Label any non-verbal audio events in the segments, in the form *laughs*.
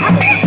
Okay.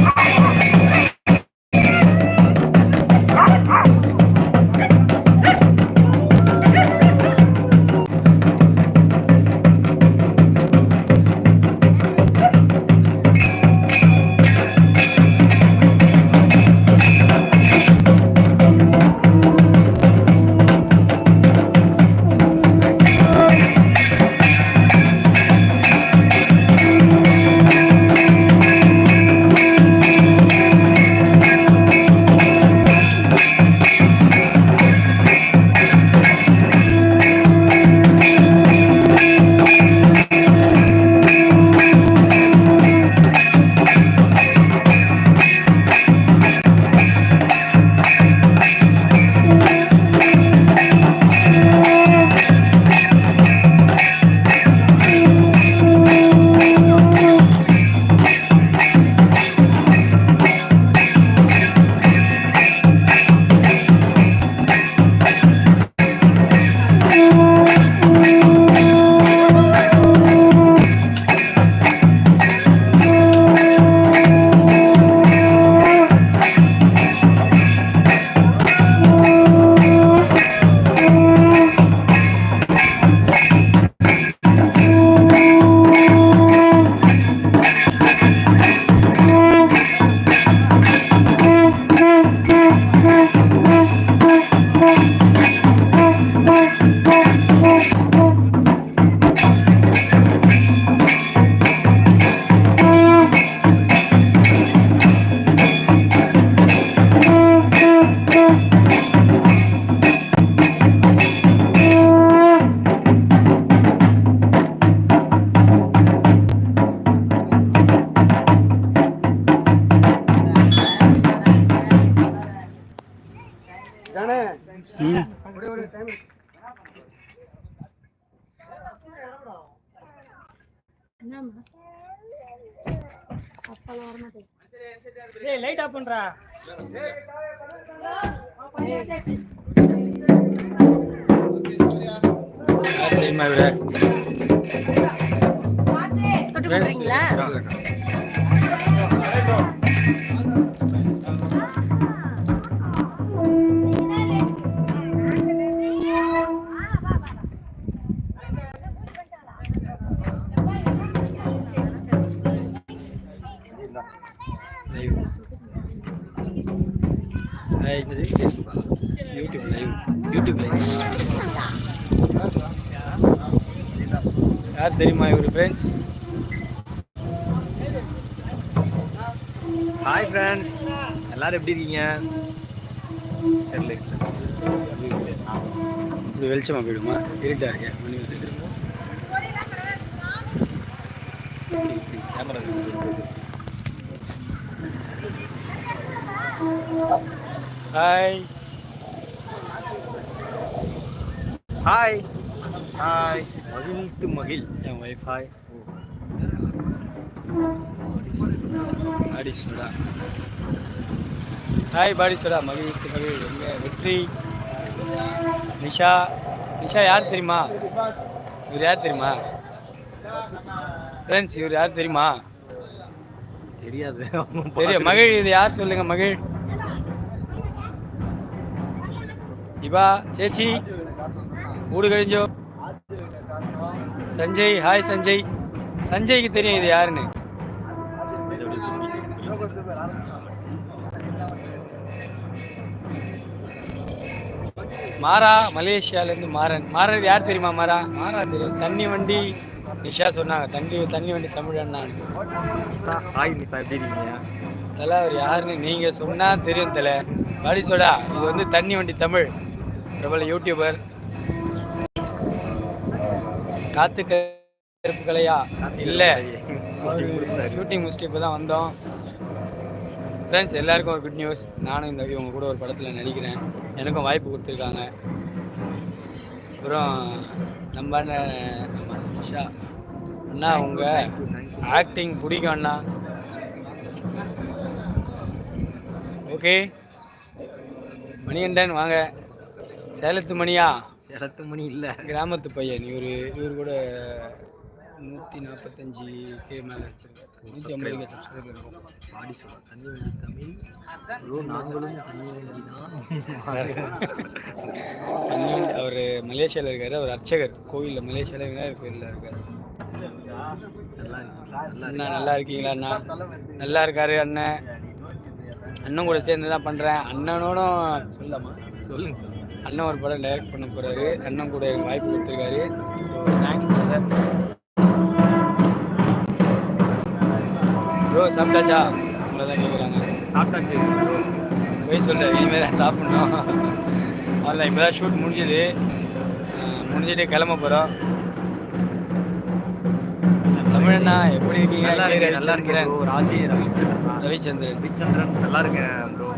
தெரியுமா இவரு எல்லாரும் எப்படி இருக்கீங்க? தெரியல இப்படி வெளிச்சமா போயிடுமா? இருட்டா இருக்கேன் மணி கேமரா ஹாய் ஹாய் ஹாய் மகிழ்த்து மகிழ். என் ஒய்ஃப் ஹாய் பாடி ஹாய் பாடி சுடா. மகிழ்த்து மகிழ். எங்க? வெற்றி. நிஷா. நிஷா யார் தெரியுமா? இவர் யார் தெரியுமா? ஃப்ரெண்ட்ஸ் இவர் யார் தெரியுமா? தெரியாது. தெரியும். மகிழ் இது யார்? சொல்லுங்க மகிழ். இவா சேச்சி. ஊடு கழிஞ்சோ. சஞ்சய் ஹாய் சஞ்சய். சஞ்சய்க்கு தெரியும் இது யாருன்னு. மாறா மலேசியாலேருந்து மாறன். மாறன் யார் தெரியுமா மாறா? மாறா தெரியும். தண்ணி வண்டி நிஷா சொன்னாங்க. தண்ணி தண்ணி வண்டி தமிழ் அண்ணா. ஹாய் நிசா எப்படி இருக்கீங்க? தலை அவர் யாருன்னு நீங்க சொன்னா தெரியும் தலை. பாடி சோடா இது வந்து தண்ணி வண்டி தமிழ். பிரபல யூடியூபர் காத்து கருப்பு கலையா? இல்ல. ஷூட்டிங் *laughs* முடிச்சுட்டு இப்போ தான் வந்தோம். ஃப்ரெண்ட்ஸ் எல்லாருக்கும் ஒரு குட் நியூஸ் நானும் இந்த இவங்க கூட ஒரு படத்தில் நடிக்கிறேன். எனக்கும் வாய்ப்பு கொடுத்துருக்காங்க. அப்புறம் நம்ம நிஷா. அண்ணா உங்க ஆக்டிங் பிடிக்கும் அண்ணா. ஓகே மணிகண்டன் வாங்க. சேலத்து மணியா? இடத்து மணி இல்ல. கிராமத்து பையன். இவர் இவர் கூட நூற்றி நாற்பத்தஞ்சு கே மேலே நூற்றி ஐம்பது கே சப்ஸ்கிரைபர் இருக்கும் பாடி சொல்ல தண்ணி வண்டி தமிழ். ப்ரோ நாங்களும் தண்ணி வண்டி தான் தண்ணி அவர் மலேசியாவில் இருக்காரு அவர் அர்ச்சகர். கோவிலில் மலேசியாவில் விநாயகர் கோயிலில் இருக்காரு. அண்ணா நல்லா இருக்கீங்களா அண்ணா? நல்லா இருக்காரு அண்ணன் அண்ணன் கூட சேர்ந்து தான் பண்ணுறேன் அண்ணனோடும் சொல்லலாமா? சொல்லுங்க அண்ணன் ஒரு படம் டைரக்ட் பண்ண போறாரு. அண்ணன் கூட வாய்ப்பு கொடுத்துருக்காரு. ஸோ தேங்க்ஸ் ப்ரோ சாப்பிட்டாச்சா? உங்களை தான் கேட்குறாங்க சாப்பிட்டாச்சு. போய் சொல்கிறேன் இனிமேல் தான் சாப்பிட்ணும். அதில் இப்போ தான் ஷூட் முடிஞ்சுது முடிஞ்சிட்டு கிளம்ப போகிறோம் தமிழண்ணா எப்படி இருக்கீங்க? நல்லா கே. இருக்கு நல்லா இருக்கு ரவிச்சந்திரன். ப்ரோ ராஜி ரவிச்சந்திரன்? ரவிச்சந்திரன். ரவிச்சந்திரன் நல்லா இருக்கேன் ப்ரோ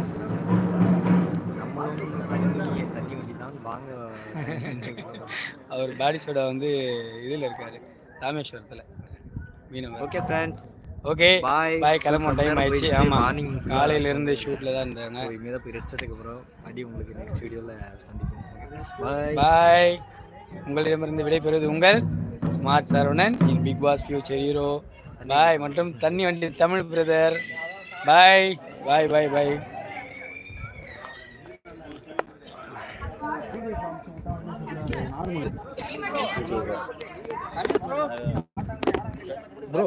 தண்ணி வண்டி தான் வாங்க. *laughs* அவர் பாடி சோடா வந்து இதில் இருக்காரு ராமேஸ்வரத்தில். மீனவர். Okay friends okay bye bye கிளம்ப டைம் ஆயிடுச்சு. ஆமா மார்னிங் காலையில இருந்து ஷூட்ல தான் இருந்தாங்க. இனிமே தான் போய் ரெஸ்ட் எடுக்க போகிறோம் மறுபடியும் உங்களுக்கு நெக்ஸ்ட் வீடியோவில் சந்திப்போம். பாய் பாய் உங்களிடமிருந்து விடைபெறுவது உங்கள் smart Saravanan in big boss future hero bye மற்றும் தண்ணி வண்டி Tamil brother bye bye bye bye bro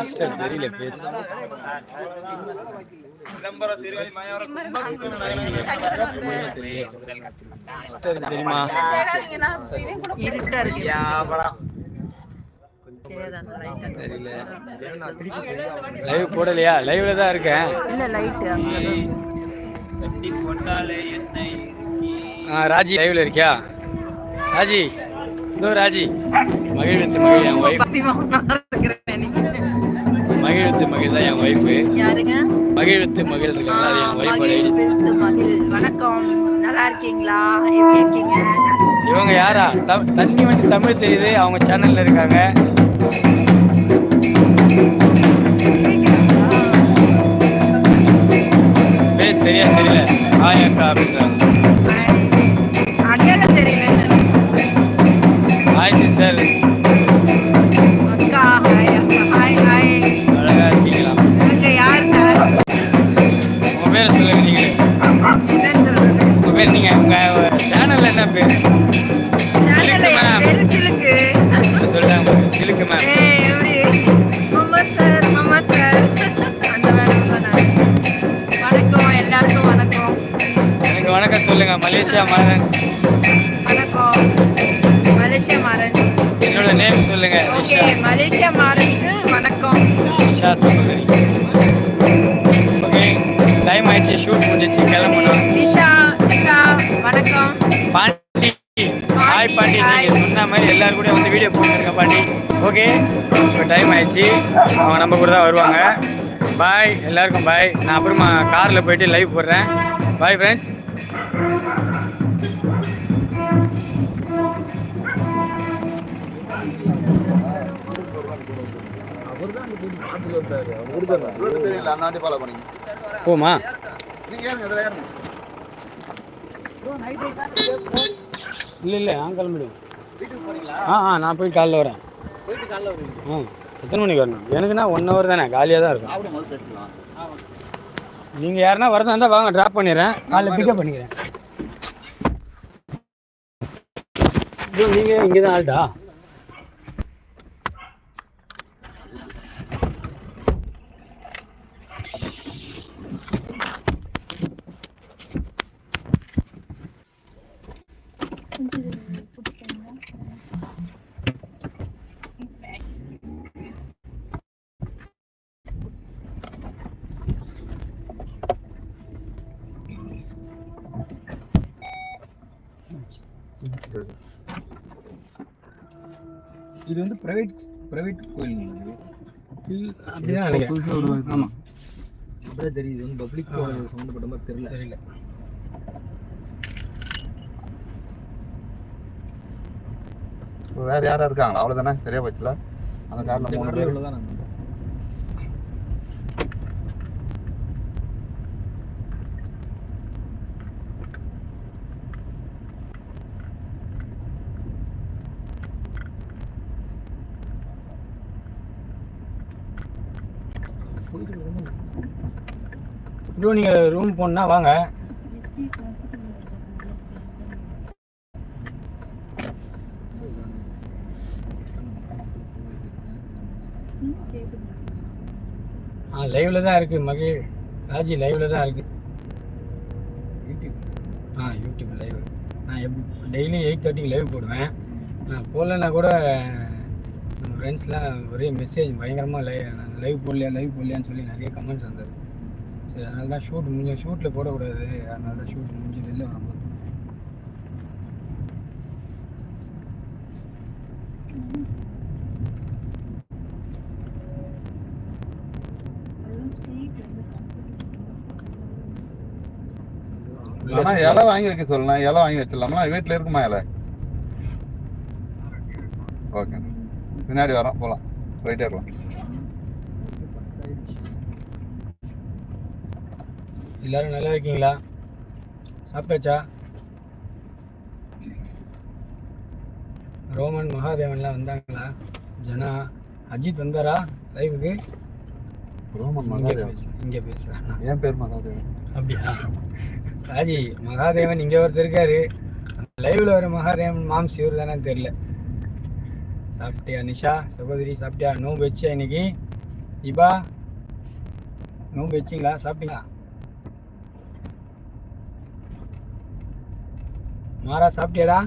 sister தெரியல பேர் சிஸ்டர் தெரியுமா தெரியல லைவ் போடலையா? லைவ்ல தான் இருக்கேன். இல்ல லைட் ஆ ராஜி லைவ்ல இருக்கியா? ராஜி. இதோ ராஜி மகிழ்வித்து மகிழ் என் ஒய்ஃப் மகிழ்வித்து மகிழ் தான் என் ஒய்ஃபு மகிழ்வித்து மகிழ் இருக்காங்களா? அது என் மகிழ். வணக்கம். நல்லா இருக்கீங்களா? எப்படி இருக்கீங்க? இவங்க யாரா? தண்ணி வண்டி தமிழ் தெரியுது. அவங்க சேனல்ல இருக்காங்க. முடிஞ்சிச்சு கிளம்பணும். நிஷா நிஷா வணக்கம். பாண்டி. ஹாய் பாண்டி. நீங்க சொன்ன மாதிரி எல்லாரும் கூட வந்து வீடியோ போட்டுருங்க பாண்டி. ஓகே இப்போ டைம் ஆயிடுச்சு. அவங்க நம்ம கூட தான் வருவாங்க. பாய் எல்லாருக்கும் பாய் நான் அப்புறமா காரில் போயிட்டு லைவ் போடுறேன். பாய் ஃப்ரெண்ட்ஸ் போமா? இல்லை இல்லை நான் கிளம்பிடுவேன் ஆ ஆ நான் போய் காலைல வரேன். ஆ எத்தனை மணிக்கு வரணும்? எனக்குன்னா ஒன் ஹவர் தானே காலியாக தான் இருக்கும். நீங்கள் யாருன்னா வரதா இருந்தால் வாங்க ட்ராப் பண்ணிடுறேன். காலைல பிக்கப் பண்ணிக்கிறேன். நீங்கள் இங்கே தான் ஆள்டா இது வந்து பிரைவேட் பிரைவேட் கோயில் அப்படிதான் நினைக்கிறேன். ஆமாம் அப்படியே தெரியுது. வந்து பப்ளிக் சம்மந்தப்பட்ட மாதிரி தெரியல. தெரியல. வேற யாரா இருக்காங்களா? அவ்வளவுதானே? சரியா போச்சுல? அந்த கார்ல மூணு பேர் தான் நாங்கள் ப்ரோ நீங்கள் ரூம் போனா வாங்க. ஆ லைவ்ல தான் இருக்கு மகிழ் ராஜி லைவ்ல தான் இருக்கு. ஆ யூடியூப் லைவ் நான் எப் டெய்லி எயிட் தேர்ட்டிக்கு லைவ் போடுவேன். நான் போடலன்னா கூட நம்ம ஃப்ரெண்ட்ஸ்லாம் ஒரே மெசேஜ் பயங்கரமாக லைவ் லைவ் போடலையா லைவ் போடலையான்னு சொல்லி நிறைய கமெண்ட்ஸ் வந்தது. சரி அதனால தான் ஷூட் முடிஞ்ச ஷூட்டில் போடக்கூடாது. அதனால தான் ஷூட் முடிஞ்சு வெளில வரும்போது ஆனா இலை வாங்கி வைக்க சொல்லலாம். இலை வாங்கி வச்சிடலாமா வீட்டுல இருக்குமா இலை? ஓகே. பின்னாடி வரோம் போலாம். போயிட்டே இருக்கலாம். எல்லாரும் நல்லா இருக்கீங்களா? சாப்பிட்டாச்சா? ரோமன் மகாதேவன்லாம் வந்தாங்களா? ஜனா அஜித் வந்தாரா? லைவுக்கு ரோமன் மகாதேவன். இங்கே பேசுகிறேன் என் பேர் மகாதேவன். அப்படியா? ராஜி மகாதேவன் இங்கே ஒருத்தர் இருக்காரு. லைவ்ல வர மகாதேவன் மாம்ஸ் இவர் தானே தெரியல. சாப்பிட்டியா நிஷா? சகோதரி சாப்பிட்டியா? நோம்பு வச்சியா இன்னைக்கு? இபா நோம்பு வச்சிங்களா? சாப்பிட்டீங்களா? மாறா சாப்பிட்டியாடா?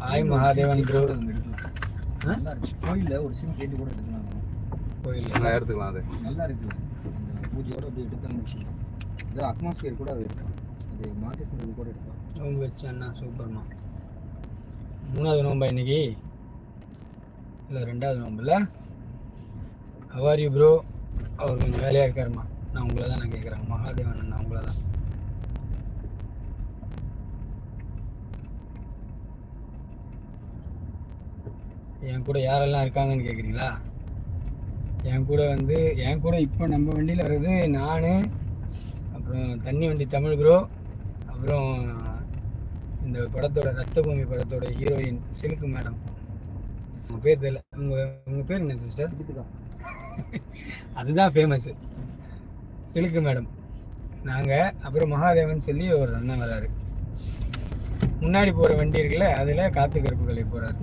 ஹாய் மகாதேவன் நல்லா இருக்கு கோயில்ல ஒரு சிம் கேட்டு கூட எடுக்கலாம் கோயில் நான் எடுத்துக்கலாம் அது. நல்லா இருக்கு. அந்த பூஜையோட அப்படியே எடுத்தாலும் வச்சுக்கலாம் இது அட்மாஸ்பியர் கூட அது. எடுக்கலாம் அது மார்க்கெட் கூட எடுக்கலாம். நோம்பு வச்சு அண்ணா சூப்பர்மா. மூணாவது நோம்பா இன்னைக்கு? இல்லை ரெண்டாவது நோம்புல ஹவாரி ப்ரோ அவர் கொஞ்சம் வேலையாக இருக்காருமா நான் உங்களை தான் நான் கேட்குறேன் மகாதேவன் அண்ணா உங்களை தான். என் கூட யாரெல்லாம் இருக்காங்கன்னு கேட்குறீங்களா என் கூட வந்து என் கூட இப்போ நம்ம வண்டியில் வர்றது நான் அப்புறம் தண்ணி வண்டி தமிழ் ப்ரோ அப்புறம் இந்த படத்தோட ரத்தபூமி படத்தோட ஹீரோயின் சிலுக்கு மேடம். உங்க பேர் தெரியல. உங்க உங்க பேர் என்ன சிஸ்டர் அதுதான் ஃபேமஸ் சிலுக்கு மேடம். நாங்க அப்புறம் மகாதேவன் சொல்லி ஒரு அண்ணன் வராரு. முன்னாடி போற வண்டி இருக்குல்ல அதுல காத்து கருப்புகளை போறாரு.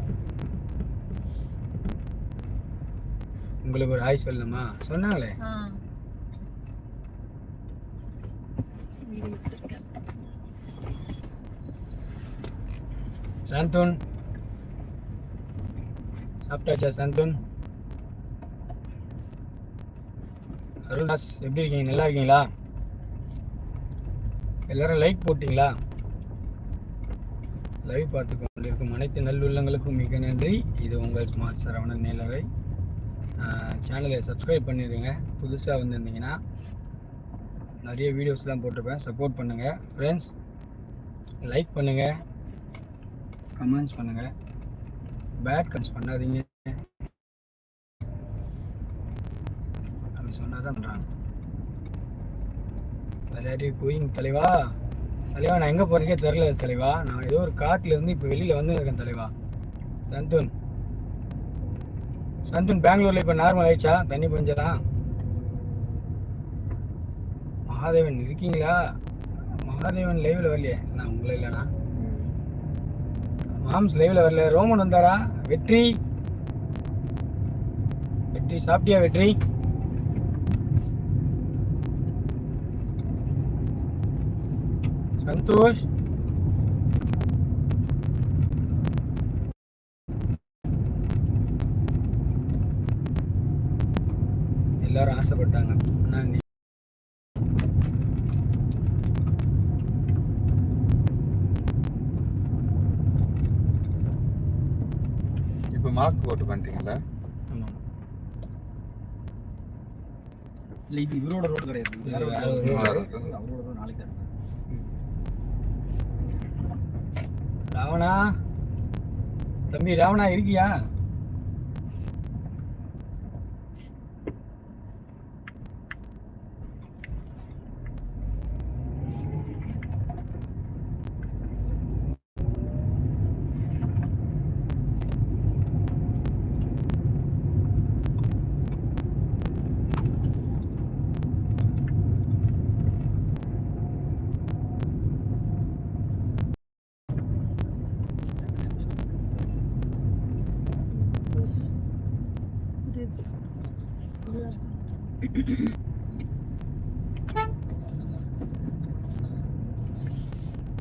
உங்களுக்கு ஒரு ஆய் சொல்லணுமா? சொன்னாங்களே. சாந்தோன். சாப்பிட்டாச்சா சாந்தோன்? அருள்தாஸ் எப்படி இருக்கீங்க? நல்லா இருக்கீங்களா? எல்லாரும் லைக் போட்டிங்களா? லைவ் பார்த்து கொண்டிருக்கும் அனைத்து நல்லுள்ளங்களுக்கும் மிக நன்றி. இது உங்கள் ஸ்மார்ட் சரவணன் நேலரை சேனலை சப்ஸ்கிரைப் பண்ணிடுங்க புதுசாக வந்திருந்தீங்கன்னா நிறைய வீடியோஸ்லாம் போட்டிருப்பேன். சப்போர்ட் பண்ணுங்கள் ஃப்ரெண்ட்ஸ் லைக் பண்ணுங்கள் கமெண்ட்ஸ் பண்ணுங்கள் பேட் கமெண்ட்ஸ் பண்ணாதீங்க அப்படி சொன்னால் தான் பண்ணுறாங்க விளையாடி கோயிங் தலைவா. தலைவா நான் எங்கே போகிறதுக்கே தெரில தலைவா. நான் ஏதோ ஒரு காட்டுல இருந்து இப்போ வெளியில் வந்து இருக்கேன் தலைவா. சந்துன். சந்துன் பெங்களூர்ல இப்போ நார்மல் ஆயிடுச்சா? தண்ணி பஞ்சலாம் மகாதேவன் இருக்கீங்களா? மகாதேவன் லைவில் வரலையே. நான் உங்களை இல்லைண்ணா. மாம்ஸ் லைவ்ல வரல. ரோமன் வந்தாரா? வெற்றி. வெற்றி சாப்பிட்டியா வெற்றி? சந்தோஷ் எல்லாரும் ஆசைப்பட்டாங்க. நீ இப்போ மாஸ்க் போட்டு இல்லை இது இவரோட ரோடு கிடையாது. அவரோட ரோடு நாளைக்கு தான் இருக்கு. ராவணா? தம்பி ராவணா இருக்கியா?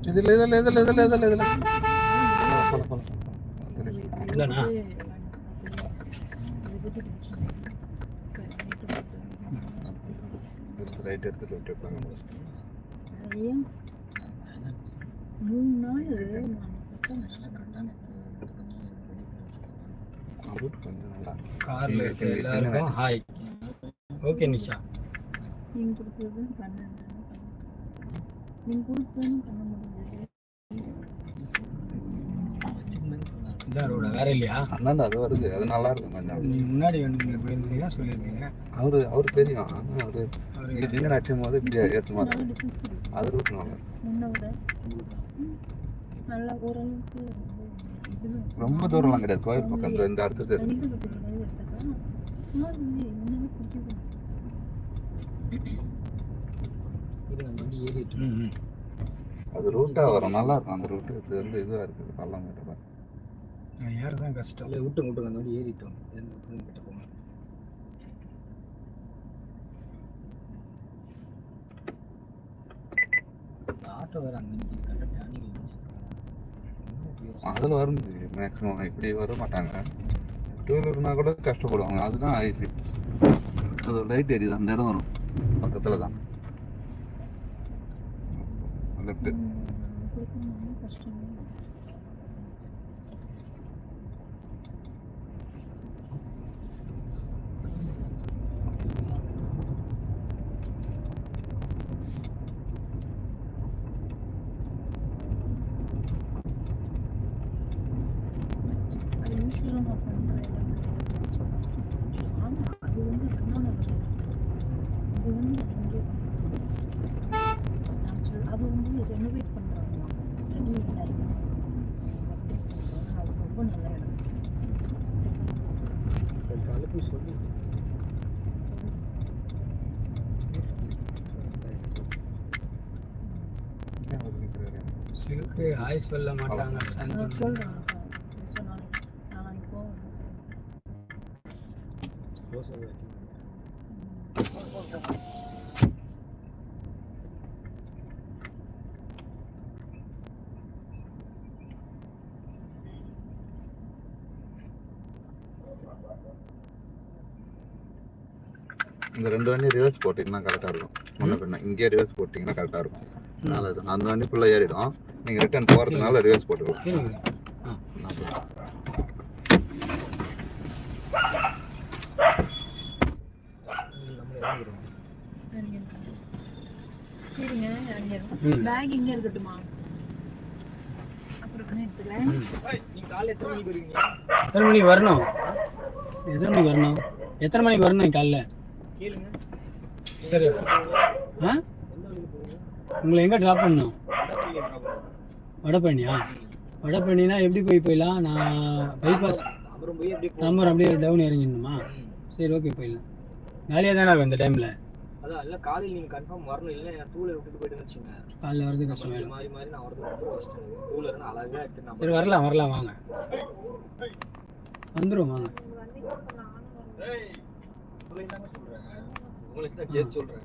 இதுல இதுல இதுல இதுல இதுல இதுல போல போல இல்லைண்ணா ரைட் லெஃப்ட் மூணு நாள் நல்லா கார்ல இருக்க எல்லாருக்கும் ஹாய் ஓகே நிஷா. நீங்க கொடுத்தது பண்ண நீங்க கொடுத்ததுன்னு பண்ண முடிஞ்சது இதான் ரோட வேற இல்லையா? அந்தாண்ட அது வருது. அது நல்லா இருக்கும் கொஞ்சம். நீங்க முன்னாடி வந்து போயிருந்தீங்கன்னா சொல்லியிருக்கீங்க அவரு அவரு தெரியும். ஆனா அவரு அவரு இங்க ஜிங்கர் அடிக்கும் போது இப்படி ஏற்ற மாதிரி அது ரூட் நல்லா ரொம்ப தூரம்லாம் கிடையாது. கோயில் பக்கம் இந்த- அடுத்தது. அது ரூட்டா வரும். நல்லா இருக்கும். அந்த ரூட் இது வந்து இதுவா இருக்குது. பள்ளம் கிட்ட நான் ஏறதான் கஷ்டம். விட்டு விட்டு அந்த மாதிரி ஏறிட்டோம். கிட்ட போங்க ஆட்டோ வேற அங்க நிக்குது. கரெக்டா அதுல வரும் மேக்ஸிமம் இப்படி வர மாட்டாங்க. டூ வீலர்னா கூட கஷ்டப்படுவாங்க. அதுதான் ஆயிடுச்சு அது லைட் எரியுது அந்த இடம் வரும். பக்கத்துல தான் லெஃப்ட் கொடுக்கணும்னா கஷ்டம் அது யூஸ்வலாக நான் பண்ணுற இடம் கிடையாது ஆமாம் அது வந்து அண்ணா நகர் அது வந்து இங்கே நான் சொல் அது வந்து ரெனோவேட் பண்ணுறாங்க ரெனோவேட் ஆகி அப்டேட் பண்ணுறாங்க அது ரொம்ப நல்ல இடம் காலைக்கு சொல்லி சிலுக்கு ஹாய் சொல்ல மாட்டாங்க இந்த ரெண்டு வண்டி ரிவர்ஸ் போட்டிங்கன்னா கரெக்டாக இருக்கும். முன்ன பின்ன இங்கே ரிவர்ஸ் போட்டிங்கன்னா கரெக்டாக இருக்கும். அதனால அந்த வண்டி ஃபுல்லாக ஏறிடும். நீங்கள் ரிட்டர்ன் போகிறதுனால ரிவர்ஸ் போட்டுக்கலாம். பேக் இங்கே இருக்கட்டுமா? எத்தனை மணிக்கு வருவீங்க எத்தனை மணிக்கு வரணும்? எத்தனை மணிக்கு வரணும்? எத்தனை மணிக்கு வரணும் காலைல? சரி. ஆ? உங்களை எங்கே ட்ராப் பண்ணணும்? வடபழனியா? வடபழனினா எப்படி போய் போயிடலாம்? நான் பைபாஸ் நம்பர் அப்படியே டவுன் இறங்கிடணுமா? சரி ஓகே போயிடலாம். வேலையாக தானே இருக்கும் இந்த டைமில் அதான் இல்ல காலையில நீங்க கன்ஃபார்ம் வரணும். இல்ல நான் டூலர் விட்டுட்டு போயிட்டு வச்சுங்க காலைல வரது கஷ்டம் வேணும் மாறி மாறி நான் வரது ரொம்ப கஷ்டம் டூலர் அழகா எடுத்து சரி வரலாம் வரலாம் வாங்க. வந்துடும் வாங்க. உங்களுக்கு தான் சேர்த்து சொல்றேன்.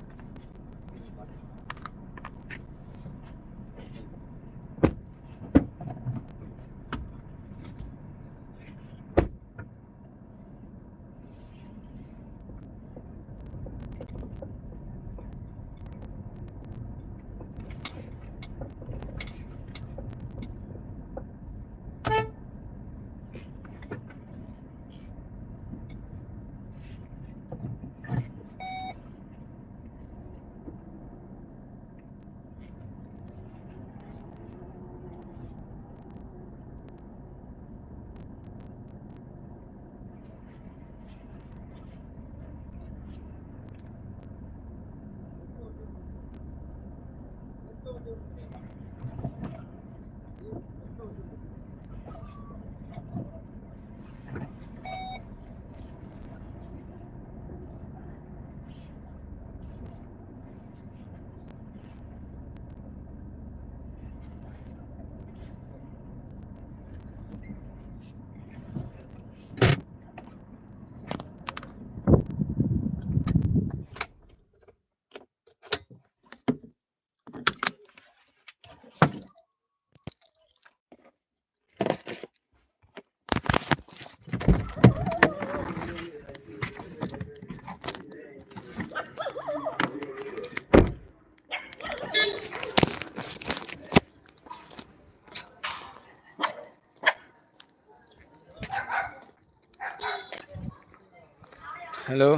ஹலோ.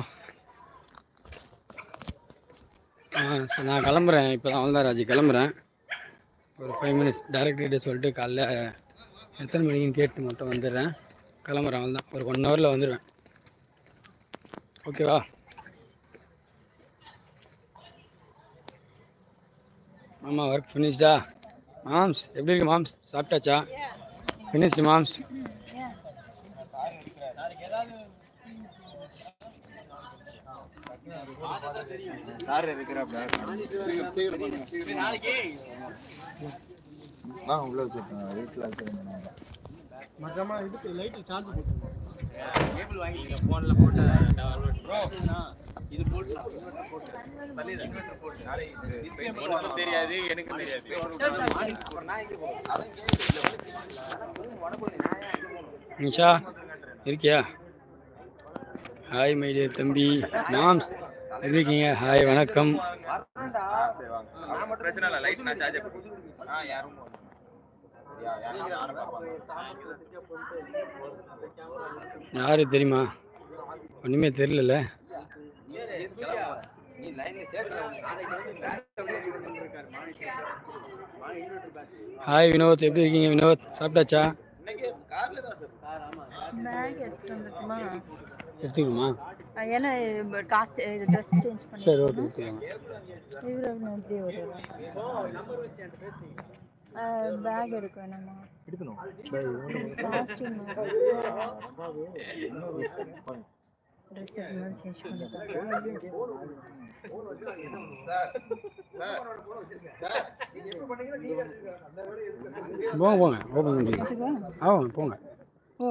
ஆ சரி நான் கிளம்புறேன். இப்போ தான் அவ்வளோதான் ராஜி கிளம்புறேன். ஒரு ஃபைவ் மினிட்ஸ் டேரக்டர்கிட்ட சொல்லிட்டு காலைல எத்தனை மணிக்குன்னு கேட்டு மட்டும் வந்துடுறேன். கிளம்புறேன் அவ்வளோதான் ஒரு ஒன் ஹவரில் வந்துடுவேன் ஓகேவா ஆமாம் ஒர்க் ஃபினிஷ்டா மாம்ஸ் எப்படி இருக்கு மாம்ஸ்? சாப்பிட்டாச்சா? ஃபினிஷ்டு மாம்ஸ். சீக்கிரம் நான் உள்ள வச்சிருக்கேன் வீட்டில் வச்சிருந்தேன் மற்றமா இதுக்கு லைட்டு சார்ஜ் போட்டுருங்க. கேபிள் வாங்கிக்கிறேன் ஃபோனில் போட்டு இது போட்டு தெரியாது எனக்கு தெரியாது. நிஷா இருக்கியா? ஹாய் மை டியர் தம்பி. மாம்ஸ் எப்படி இருக்கீங்க? ஹாய் வணக்கம். பிரச்சனை இல்லை. லைட் நான் சார்ஜ் ஆ யாரும் யாரு தெரியுமா? ஒன்றுமே தெரியல ஹாய் வினோத். எப்படி இருக்கீங்க வினோத்? சாப்பிட்டாச்சா? எடுத்துக்கணுமா? ஏன்னா காசு ட்ரெஸ் சேஞ்ச் பண்ணி சரி ஓகே எடுத்துக்கலாம் இவரு நன்றி ஒரு பேக் எடுக்க வேணாமா? எடுக்கணும். காஸ்டியூம் ட்ரெஸ் சேஞ்ச் பண்ணிக்கலாம் போங்க போங்க ஓப்பன் பண்ணி இதுவா? ஆகும் போங்க. ஓ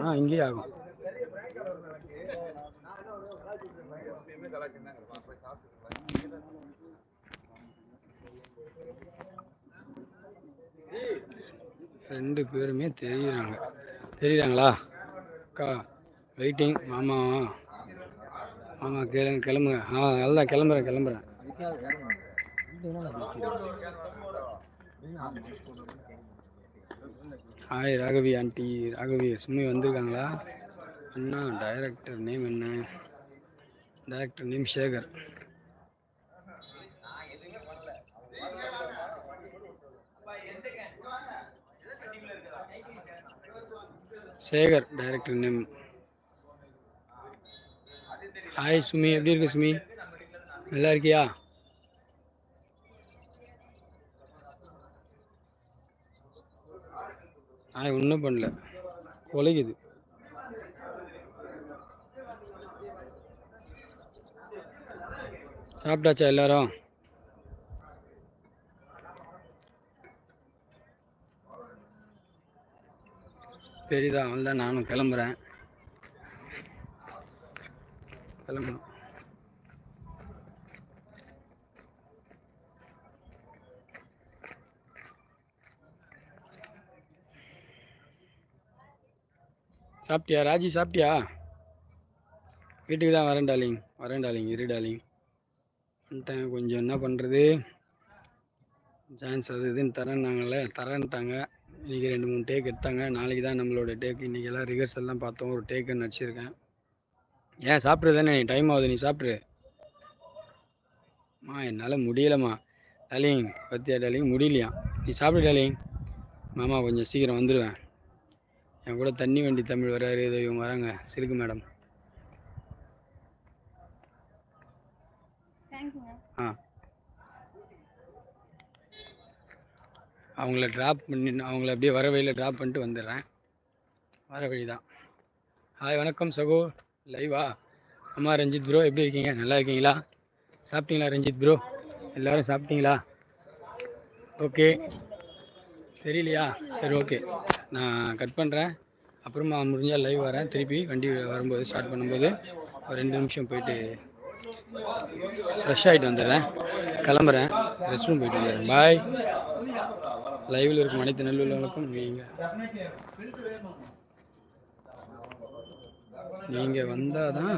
ஆ இங்கேயே ஆகும். ரெண்டு பேருமே தெரியுறாங்க. தெரியுறாங்களா? அக்கா வெயிட்டிங் மாமா. மாமா கிளம்பு கிளம்புங்க. ஆ நல்லா கிளம்புறேன் கிளம்புறேன். ஹாய் ராகவி ஆண்டி ராகவி சும்மி வந்திருக்காங்களா? அண்ணா டைரக்டர் நேம் என்ன? Director name Sekar Sekar director name hi Sumi எப்படி இருக்கு சுமி நல்லா இருக்கியா? ஹாய் ஒன்றும் பண்ணல. குலைக்குது. சாப்பிட்டாச்சா எல்லாரும்? சரிதா அவள்தான் நானும் கிளம்புறேன். கிளம்பணும். சாப்பிட்டியா ராஜி சாப்பிட்டியா? வீட்டுக்கு தான் வரேன் டாலிங் வரேன் டாலிங் இரு டாலிங் வந்துட்டேன். கொஞ்சம் என்ன பண்ணுறது சான்ஸ் அது இதுன்னு தரேன்னாங்களே தரேன்ட்டாங்க. இன்றைக்கி ரெண்டு மூணு டேக் எடுத்தாங்க. நாளைக்கு தான் நம்மளோட டேக் இன்றைக்கி எல்லாம் ரிஹர்சல்லாம் பார்த்தோம். ஒரு டேக்கு நடிச்சிருக்கேன். ஏன் சாப்பிட்றது தானே? நீ டைம் ஆகுது நீ சாப்பிட்ரு அம்மா என்னால் முடியலம்மா. டாலிங் பத்தியா டாலிங் முடியலையா? நீ சாப்பிடு டாலிங் மாமா கொஞ்சம் சீக்கிரம் வந்துடுவேன் என் கூட தண்ணி வண்டி தமிழ் வராரு. இதை இவங்க வராங்க. சிலுக்கு மேடம் ஆ. அவங்கள ட்ராப் பண்ணி அவங்கள அப்படியே வர வழியில் ட்ராப் பண்ணிட்டு வந்துடுறேன். வர வழி தான் ஹாய் வணக்கம் சகோ. லைவா அம்மா ரஞ்சித் ப்ரோ எப்படி இருக்கீங்க? நல்லா இருக்கீங்களா? சாப்பிட்டீங்களா ரஞ்சித் ப்ரோ எல்லோரும் சாப்பிட்டீங்களா? ஓகே தெரியலையா? சரி ஓகே நான் கட் பண்ணுறேன் அப்புறமா முடிஞ்சால் லைவ் வரேன். திருப்பி வண்டி வரும்போது ஸ்டார்ட் பண்ணும்போது ஒரு ரெண்டு நிமிஷம் போயிட்டு ஃப்ரெஷ் ஆகிட்டு வந்துடுறேன். கிளம்புறேன். ரெஸ்ட் ரூம் போயிட்டு வந்துடுறேன். பாய் லைவில் இருக்கும் அனைத்து நல்லுள்ளவங்களுக்கும் நீங்கள் நீங்கள் வந்தால் தான்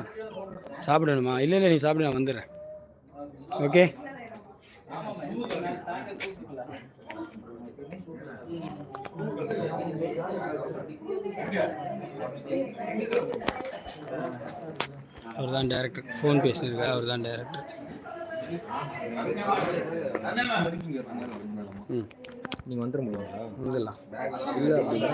சாப்பிடணுமா? இல்லை இல்லை நீ சாப்பிட நான் வந்துடுறேன். ஓகே அவர் தான் டேரக்டர் ஃபோன் பேசினிருக்காரு அவர் தான் டேரக்டர் ம். நீங்கள் வந்துட முடியுங்களா இதெல்லாம் இல்லை அப்படின்னா